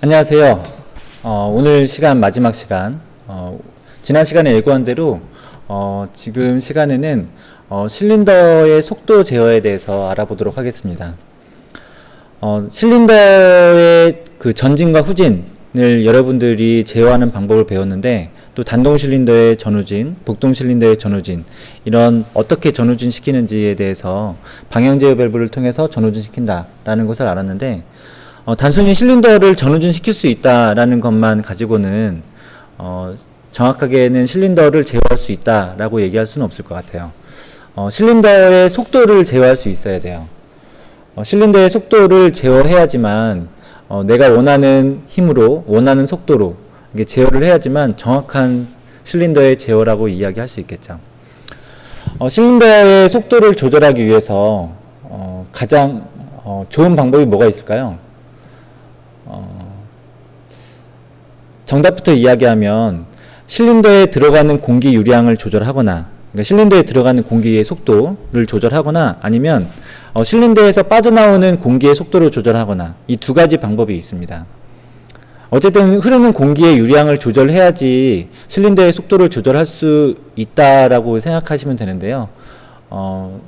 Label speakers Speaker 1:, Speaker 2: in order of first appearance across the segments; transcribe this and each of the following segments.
Speaker 1: 안녕하세요. 어, 오늘 시간 마지막 시간. 어, 지난 시간에 예고한 대로 어, 지금 시간에는 어, 실린더의 속도 제어에 대해서 알아보도록 하겠습니다. 어, 실린더의 그 전진과 후진을 여러분들이 제어하는 방법을 배웠는데 또 단동 실린더의 전후진, 복동 실린더의 전후진 이런 어떻게 전후진 시키는지에 대해서 방향 제어 밸브를 통해서 전후진 시킨다라는 것을 알았는데 어, 단순히 실린더를 전후진 시킬 수 있다라는 것만 가지고는 어, 정확하게는 실린더를 제어할 수 있다라고 얘기할 수는 없을 것 같아요. 어, 실린더의 속도를 제어할 수 있어야 돼요. 어, 실린더의 속도를 제어해야지만 어, 내가 원하는 힘으로 원하는 속도로 이게 제어를 해야지만 정확한 실린더의 제어라고 이야기할 수 있겠죠. 어, 실린더의 속도를 조절하기 위해서 어, 가장 어, 좋은 방법이 뭐가 있을까요? 어, 정답부터 이야기하면 실린더에 들어가는 공기 유량을 조절하거나 그러니까 실린더에 들어가는 공기의 속도를 조절하거나 아니면 어, 실린더에서 빠져나오는 공기의 속도를 조절하거나 이 두 가지 방법이 있습니다. 어쨌든 흐르는 공기의 유량을 조절해야지 실린더의 속도를 조절할 수 있다라고 생각하시면 되는데요. 어,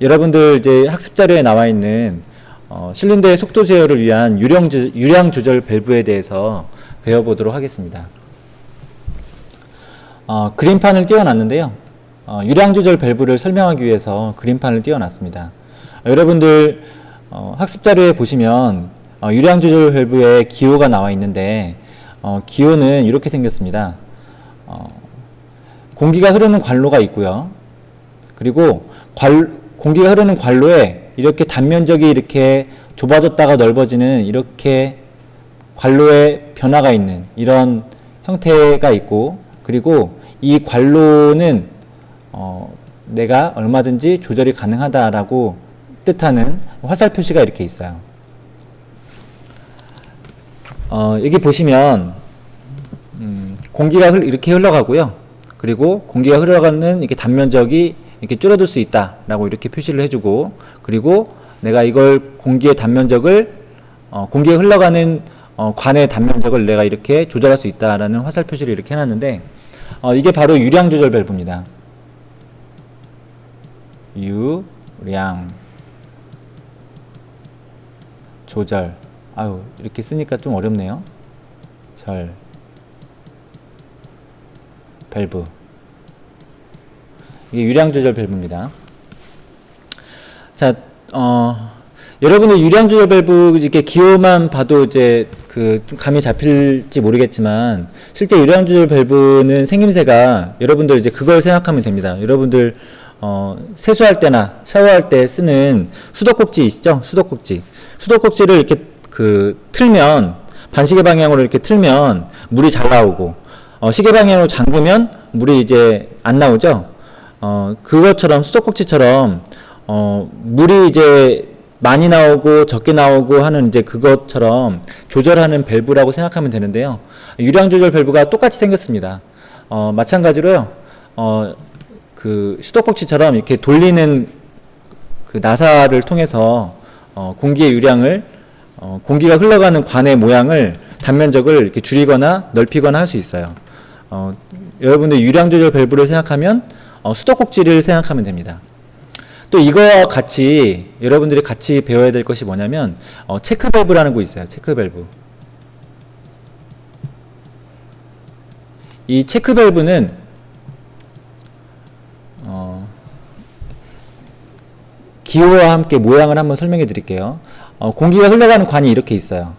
Speaker 1: 여러분들 이제 학습 자료에 나와 있는 어, 실린더의 속도 제어를 위한 유량, 조, 유량 조절 밸브에 대해서 배워보도록 하겠습니다. 어, 그림판을 띄워놨는데요. 어, 유량 조절 밸브를 설명하기 위해서 그림판을 띄워놨습니다. 어, 여러분들 어, 학습 자료에 보시면 어, 유량 조절 밸브에 기호가 나와 있는데 어, 기호는 이렇게 생겼습니다. 어, 공기가 흐르는 관로가 있고요. 그리고 관, 공기가 흐르는 관로에 이렇게 단면적이 이렇게 좁아졌다가 넓어지는 이렇게 관로에 변화가 있는 이런 형태가 있고 그리고 이 관로는 어, 내가 얼마든지 조절이 가능하다라고 뜻하는 화살 표시가 이렇게 있어요. 어, 여기 보시면 음, 공기가 흘- 이렇게 흘러가고요. 그리고 공기가 흘러가는 이렇게 단면적이 이렇게 줄어들 수 있다라고 이렇게 표시를 해주고 그리고 내가 이걸 공기의 단면적을 어, 공기에 흘러가는 어, 관의 단면적을 내가 이렇게 조절할 수 있다라는 화살 표시를 이렇게 해놨는데 어, 이게 바로 유량 조절 밸브입니다. 유량 조절 아유 이렇게 쓰니까 좀 어렵네요. 절 밸브 이게 유량 조절 밸브입니다. 자, 어, 여러분의 유량 조절 밸브 이렇게 기호만 봐도 이제 그좀 감이 잡힐지 모르겠지만 실제 유량 조절 밸브는 생김새가 여러분들 이제 그걸 생각하면 됩니다. 여러분들 어, 세수할 때나 샤워할 때 쓰는 수도꼭지 있죠? 수도꼭지. 수도꼭지를 이렇게 그 틀면 반시계 방향으로 이렇게 틀면 물이 잘 나오고 어, 시계 방향으로 잠그면 물이 이제 안 나오죠. 어, 그것처럼 수도꼭지처럼 어, 물이 이제 많이 나오고 적게 나오고 하는 이제 그것처럼 조절하는 밸브라고 생각하면 되는데요. 유량 조절 밸브가 똑같이 생겼습니다. 어, 마찬가지로요. 어, 그 수도꼭지처럼 이렇게 돌리는 그 나사를 통해서 어, 공기의 유량을 어, 공기가 흘러가는 관의 모양을 단면적을 이렇게 줄이거나 넓히거나 할 수 있어요. 어, 여러분들 유량 조절 밸브를 생각하면 어, 수도꼭지를 생각하면 됩니다. 또 이거와 같이 여러분들이 같이 배워야 될 것이 뭐냐면 어, 체크 밸브라는 거 있어요. 체크 밸브. 이 체크 밸브는 어, 기호와 함께 모양을 한번 설명해 드릴게요. 어, 공기가 흘러가는 관이 이렇게 있어요.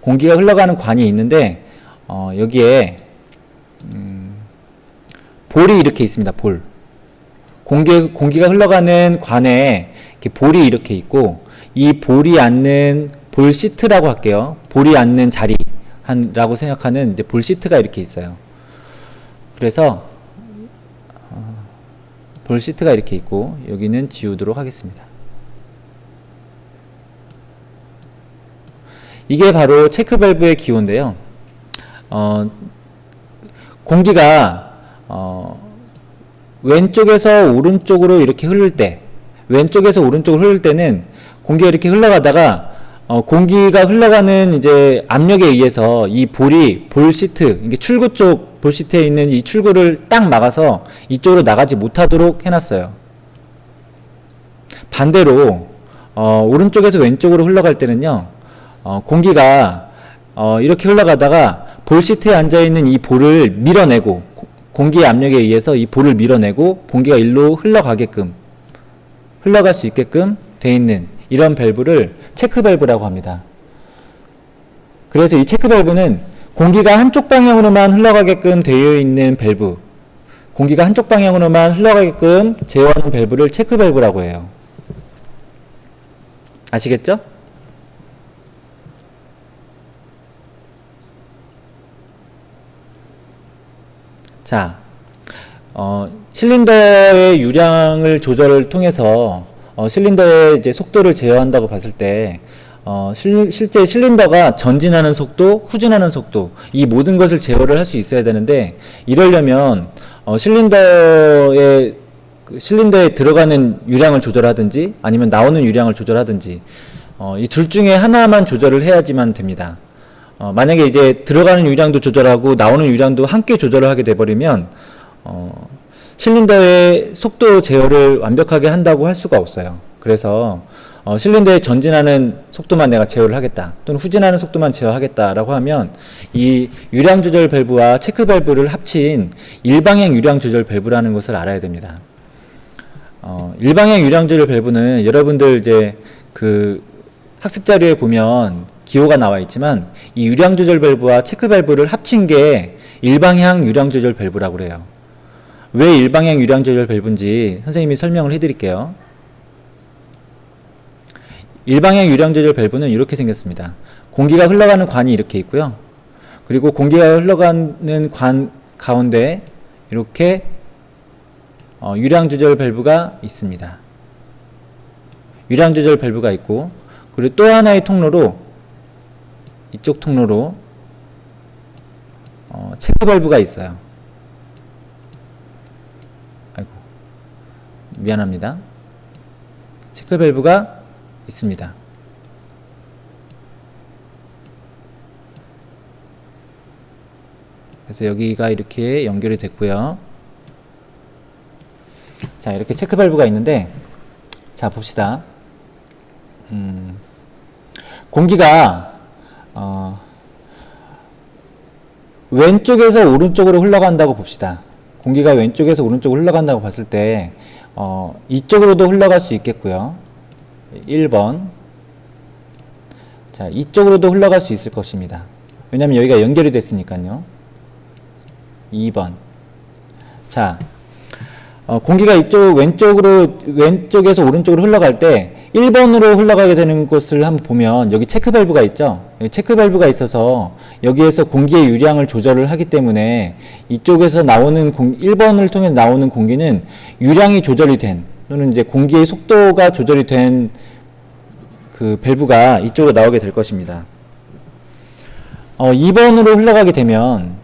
Speaker 1: 공기가 흘러가는 관이 있는데 어, 여기에 음, 볼이 이렇게 있습니다. 볼. 공기, 공기가 흘러가는 관에 이렇게 볼이 이렇게 있고 이 볼이 앉는 볼 시트라고 할게요. 볼이 앉는 자리 한라고 생각하는 이제 볼 시트가 이렇게 있어요. 그래서 어, 볼 시트가 이렇게 있고 여기는 지우도록 하겠습니다. 이게 바로 체크 밸브의 기호인데요. 어, 공기가 어, 왼쪽에서 오른쪽으로 이렇게 흐를 때, 왼쪽에서 오른쪽으로 흐를 때는 공기가 이렇게 흘러가다가 어, 공기가 흘러가는 이제 압력에 의해서 이 볼이 볼 시트, 이게 출구 쪽 볼 시트에 있는 이 출구를 딱 막아서 이쪽으로 나가지 못하도록 해놨어요. 반대로 어, 오른쪽에서 왼쪽으로 흘러갈 때는요, 어, 공기가 어, 이렇게 흘러가다가 볼 시트에 앉아 있는 이 볼을 밀어내고 고- 공기의 압력에 의해서 이 볼을 밀어내고 공기가 일로 흘러가게끔 흘러갈 수 있게끔 돼 있는 이런 밸브를 체크 밸브라고 합니다. 그래서 이 체크 밸브는 공기가 한쪽 방향으로만 흘러가게끔 되어 있는 밸브, 공기가 한쪽 방향으로만 흘러가게끔 제어하는 밸브를 체크 밸브라고 해요. 아시겠죠? 자, 어, 실린더의 유량을 조절을 통해서 어, 실린더의 이제 속도를 제어한다고 봤을 때 어, 실, 실제 실린더가 전진하는 속도, 후진하는 속도 이 모든 것을 제어를 할 수 있어야 되는데 이러려면 어, 실린더의 그 실린더에 들어가는 유량을 조절하든지 아니면 나오는 유량을 조절하든지 어, 이 둘 중에 하나만 조절을 해야지만 됩니다. 어, 만약에 이제 들어가는 유량도 조절하고 나오는 유량도 함께 조절을 하게 돼버리면 어, 실린더의 속도 제어를 완벽하게 한다고 할 수가 없어요. 그래서 어, 실린더에 전진하는 속도만 내가 제어를 하겠다 또는 후진하는 속도만 제어하겠다라고 하면 이 유량 조절 밸브와 체크 밸브를 합친 일방향 유량 조절 밸브라는 것을 알아야 됩니다. 어, 일방향 유량 조절 밸브는 여러분들 이제 그 학습 자료에 보면 기호가 나와 있지만 이 유량 조절 밸브와 체크 밸브를 합친 게 일방향 유량 조절 밸브라고 그래요. 왜 일방향 유량 조절 밸브인지 선생님이 설명을 해 드릴게요. 일방향 유량 조절 밸브는 이렇게 생겼습니다. 공기가 흘러가는 관이 이렇게 있고요. 그리고 공기가 흘러가는 관 가운데 이렇게 어, 유량 조절 밸브가 있습니다. 유량 조절 밸브가 있고 그리고 또 하나의 통로로 이쪽 통로로 어, 체크 밸브가 있어요. 아이고 미안합니다. 체크 밸브가 있습니다. 그래서 여기가 이렇게 연결이 됐고요. 자, 이렇게 체크 밸브가 있는데, 자, 봅시다. 음, 공기가, 어, 왼쪽에서 오른쪽으로 흘러간다고 봅시다. 공기가 왼쪽에서 오른쪽으로 흘러간다고 봤을 때, 어, 이쪽으로도 흘러갈 수 있겠고요. 1번. 자, 이쪽으로도 흘러갈 수 있을 것입니다. 왜냐면 여기가 연결이 됐으니까요. 2번. 자, 어, 공기가 이쪽 왼쪽으로 왼쪽에서 오른쪽으로 흘러갈 때 1번으로 흘러가게 되는 것을 한번 보면 여기 체크 밸브가 있죠. 체크 밸브가 있어서 여기에서 공기의 유량을 조절을 하기 때문에 이쪽에서 나오는 공, 1번을 통해 나오는 공기는 유량이 조절이 된 또는 이제 공기의 속도가 조절이 된 그 밸브가 이쪽으로 나오게 될 것입니다. 어, 2번으로 흘러가게 되면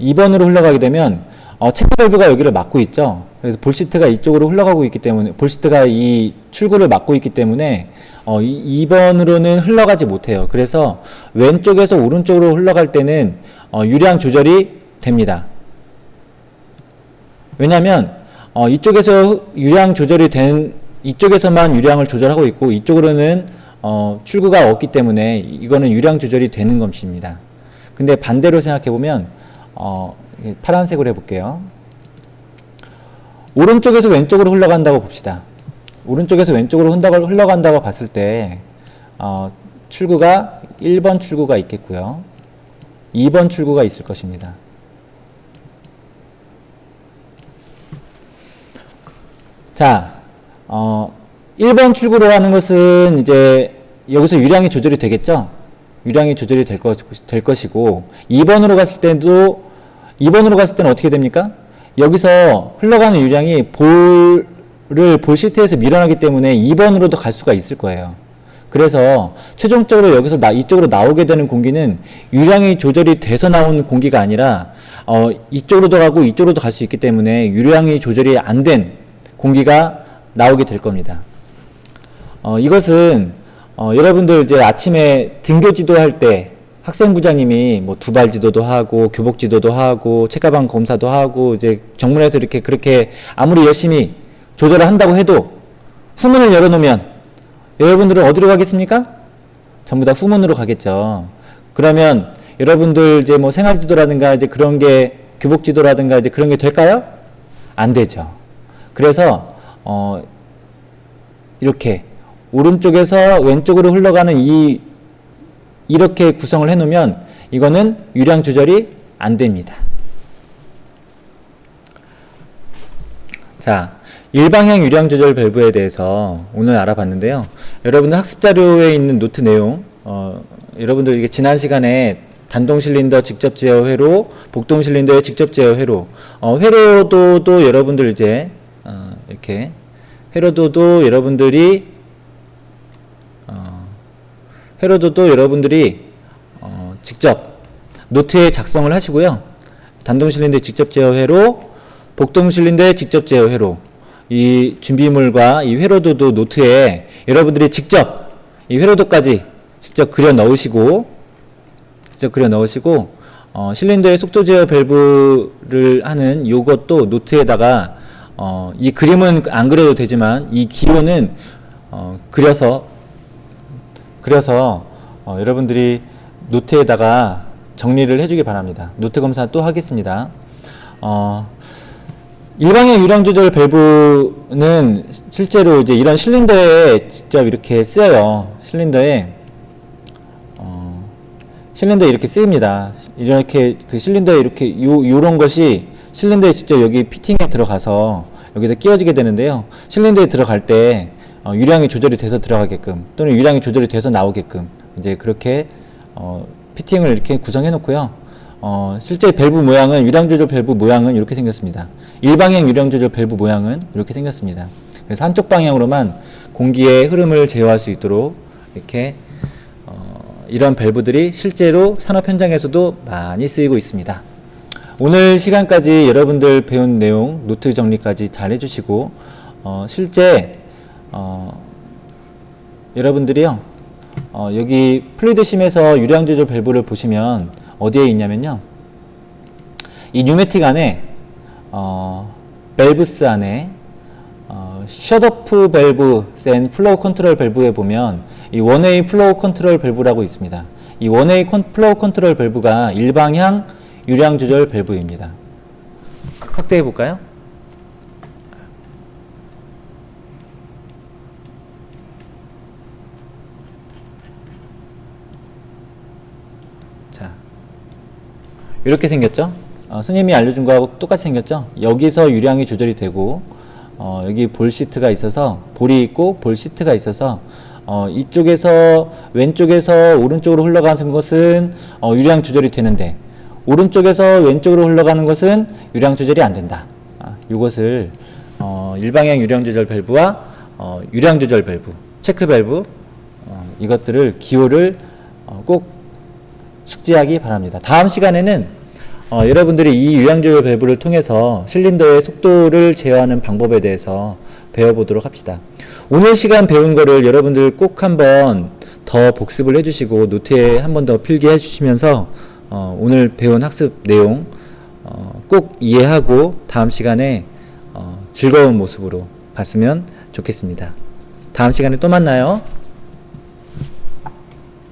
Speaker 1: 2번으로 흘러가게 되면 어, 체크 밸브가 여기를 막고 있죠. 그래서 볼시트가 이쪽으로 흘러가고 있기 때문에 볼시트가 이 출구를 막고 있기 때문에 어, 이 2번으로는 흘러가지 못해요. 그래서 왼쪽에서 오른쪽으로 흘러갈 때는 어, 유량 조절이 됩니다. 왜냐하면 어, 이쪽에서 유량 조절이 된 이쪽에서만 유량을 조절하고 있고 이쪽으로는 어, 출구가 없기 때문에 이거는 유량 조절이 되는 것입니다. 근데 반대로 생각해 보면 어, 파란색으로 해볼게요. 오른쪽에서 왼쪽으로 흘러간다고 봅시다. 오른쪽에서 왼쪽으로 흘러간다고 봤을 때 어, 출구가 1번 출구가 있겠고요. 2번 출구가 있을 것입니다. 자, 어, 1번 출구로 하는 것은 이제 여기서 유량이 조절이 되겠죠? 유량이 조절이 될, 것, 될 것이고 2번으로 갔을 때도 2번으로 갔을 때는 어떻게 됩니까? 여기서 흘러가는 유량이 볼을 볼 시트에서 밀어나기 때문에 2번으로도 갈 수가 있을 거예요. 그래서 최종적으로 여기서 나, 이쪽으로 나오게 되는 공기는 유량이 조절이 돼서 나오는 공기가 아니라 어, 이쪽으로도 가고 이쪽으로도 갈 수 있기 때문에 유량이 조절이 안 된 공기가 나오게 될 겁니다. 어, 이것은 어, 여러분들 이제 아침에 등교 지도할 때 학생부장님이 뭐 두발 지도도 하고 교복 지도도 하고 책가방 검사도 하고 이제 정문에서 이렇게 그렇게 아무리 열심히 조절을 한다고 해도 후문을 열어놓으면 여러분들은 어디로 가겠습니까? 전부 다 후문으로 가겠죠. 그러면 여러분들 이제 뭐 생활 지도라든가 이제 그런 게 교복 지도라든가 이제 그런 게 될까요? 안 되죠. 그래서 어 이렇게 오른쪽에서 왼쪽으로 흘러가는 이 이렇게 구성을 해 놓으면 이거는 유량 조절이 안 됩니다. 자, 일방향 유량 조절 밸브에 대해서 오늘 알아봤는데요. 여러분들 학습 자료에 있는 노트 내용, 어, 여러분들 이게 지난 시간에 단동 실린더 직접 제어 회로, 복동 실린더의 직접 제어 회로, 어, 회로도도 여러분들 이제 어, 이렇게 회로도도 여러분들이 어, 회로도도 여러분들이 어, 직접 노트에 작성을 하시고요. 단동 실린더의 직접 제어 회로, 복동 실린더의 직접 제어 회로, 이 준비물과 이 회로도도 노트에 여러분들이 직접 이 회로도까지 직접 그려 넣으시고 직접 그려 넣으시고 어, 실린더의 속도 제어 밸브를 하는 요것도 노트에다가 어, 이 그림은 안 그려도 되지만 이 기호는 어, 그려서 그래서 어, 여러분들이 노트에다가 정리를 해주기 바랍니다. 노트 검사 또 하겠습니다. 어, 일방향 유량 조절 밸브는 실제로 이제 이런 실린더에 직접 이렇게 쓰여요. 실린더에 어, 실린더에 이렇게 쓰입니다. 이렇게 그 실린더에 이렇게 요 요런 것이 실린더에 직접 여기 피팅에 들어가서 여기다 끼워지게 되는데요. 실린더에 들어갈 때 어, 유량이 조절이 돼서 들어가게끔 또는 유량이 조절이 돼서 나오게끔 이제 그렇게 어, 피팅을 이렇게 구성해 놓고요. 어, 실제 밸브 모양은 유량 조절 밸브 모양은 이렇게 생겼습니다. 일방향 유량 조절 밸브 모양은 이렇게 생겼습니다. 그래서 한쪽 방향으로만 공기의 흐름을 제어할 수 있도록 이렇게 어, 이런 밸브들이 실제로 산업 현장에서도 많이 쓰이고 있습니다. 오늘 시간까지 여러분들 배운 내용 노트 정리까지 잘 해주시고 어, 실제 어, 여러분들이요 어, 여기 플리드심에서 유량 조절 밸브를 보시면 어디에 있냐면요 이 뉴매틱 안에 어, 밸브스 안에 어, 셧오프 밸브 센 플로우 컨트롤 밸브에 보면 이 원웨이 플로우 컨트롤 밸브라고 있습니다. 이 원웨이 컨, 플로우 컨트롤 밸브가 일방향 유량 조절 밸브입니다. 확대해 볼까요? 자, 이렇게 생겼죠? 어, 스님이 알려준 거하고 똑같이 생겼죠? 여기서 유량이 조절이 되고, 어, 여기 볼 시트가 있어서, 볼이 있고, 볼 시트가 있어서, 어, 이쪽에서, 왼쪽에서 오른쪽으로 흘러가는 것은, 어, 유량 조절이 되는데, 오른쪽에서 왼쪽으로 흘러가는 것은 유량 조절이 안 된다. 아, 이것을, 어, 일방향 유량 조절 밸브와, 어, 유량 조절 밸브, 체크 밸브, 어, 이것들을, 기호를 어, 꼭 숙지하기 바랍니다. 다음 시간에는 어, 여러분들이 이 유량조절 밸브를 통해서 실린더의 속도를 제어하는 방법에 대해서 배워보도록 합시다. 오늘 시간 배운 거를 여러분들 꼭 한번 더 복습을 해주시고 노트에 한 번 더 필기해 주시면서 어, 오늘 배운 학습 내용 어, 꼭 이해하고 다음 시간에 어, 즐거운 모습으로 봤으면 좋겠습니다. 다음 시간에 또 만나요.